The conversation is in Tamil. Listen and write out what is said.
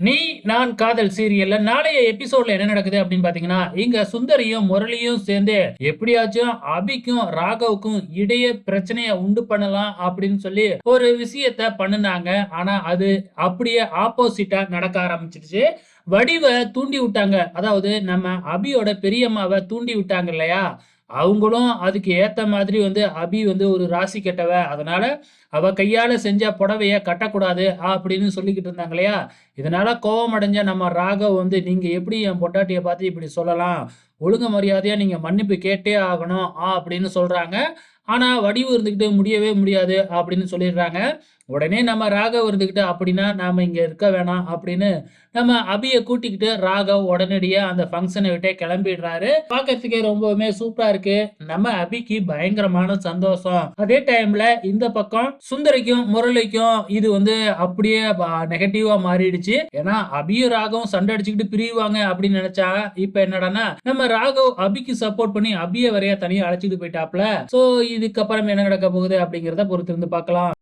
நீ நான் காதல் சீரியல்ல நாளைய எபிசோட்ல என்ன நடக்குது அப்படின்னு பாத்தீங்கன்னா இங்க சுந்தரியும் முரளியும் சேர்ந்து எப்படியாச்சும் அபிக்கும் ராகவுக்கும் இடையே பிரச்சனைய உண்டு பண்ணலாம் அப்படின்னு சொல்லி ஒரு விஷயத்த பண்ணுனாங்க. ஆனா அது அப்படியே ஆப்போசிட்டா நடக்க ஆரம்பிச்சிடுச்சு. வடிவை தூண்டி விட்டாங்க. அதாவது நம்ம அபியோட பெரியம்மாவை தூண்டி விட்டாங்க இல்லையா? அவங்களும் அதுக்கு ஏற்ற மாதிரி வந்து அபி வந்து ஒரு ராசி கெட்டவ அதனால அவ கையால் செஞ்ச புடவைய கட்டக்கூடாது அப்படின்னு சொல்லிக்கிட்டு இருந்தாங்க இல்லையா? இதனால கோபம் அடைஞ்ச நம்ம ராகவ் வந்து நீங்க எப்படி என் பொண்டாட்டியை பார்த்து இப்படி சொல்லலாம்? ஒழுங்கு மரியாதையா நீங்க மன்னிப்பு கேட்டே ஆகணும் ஆ அப்படின்னு சொல்றாங்க. ஆனா வடிவு இருந்துக்கிட்டு முடியவே முடியாது அப்படின்னு சொல்லிடுறாங்க. உடனே நம்ம ராகவ் இருந்துக்கிட்டு அப்படின்னா நாம இங்க இருக்க வேணாம் அப்படின்னு நம்ம அபியை கூட்டிக்கிட்டு ராகவ் உடனடியாக அந்த ஃபங்க்ஷனை விட்டே கிளம்பிடுறாரு. பார்க்கறதுக்கே ரொம்பவுமே சூப்பரா இருக்கு. நம்ம அபிக்கு பயங்கரமான சந்தோஷம். அதே டைம்ல இந்த பக்கம் சுந்தரிக்கும் முரளிக்கும் இது வந்து அப்படியே நெகட்டிவா மாறிடுச்சு. ஏன்னா அபியும் ராகவும் சண்டை அடிச்சுக்கிட்டு பிரிவாங்க அப்படின்னு நினைச்சா இப்ப என்னடான்னா நம்ம ராகவ் அபிக்கு சப்போர்ட் பண்ணி அபிய வரைய தனியாக அழைச்சிட்டு போயிட்டாப்ல. சோ இதுக்கப்புறம் என்ன நடக்க போகுது அப்படிங்கிறத பொறுத்திருந்து பார்க்கலாம்.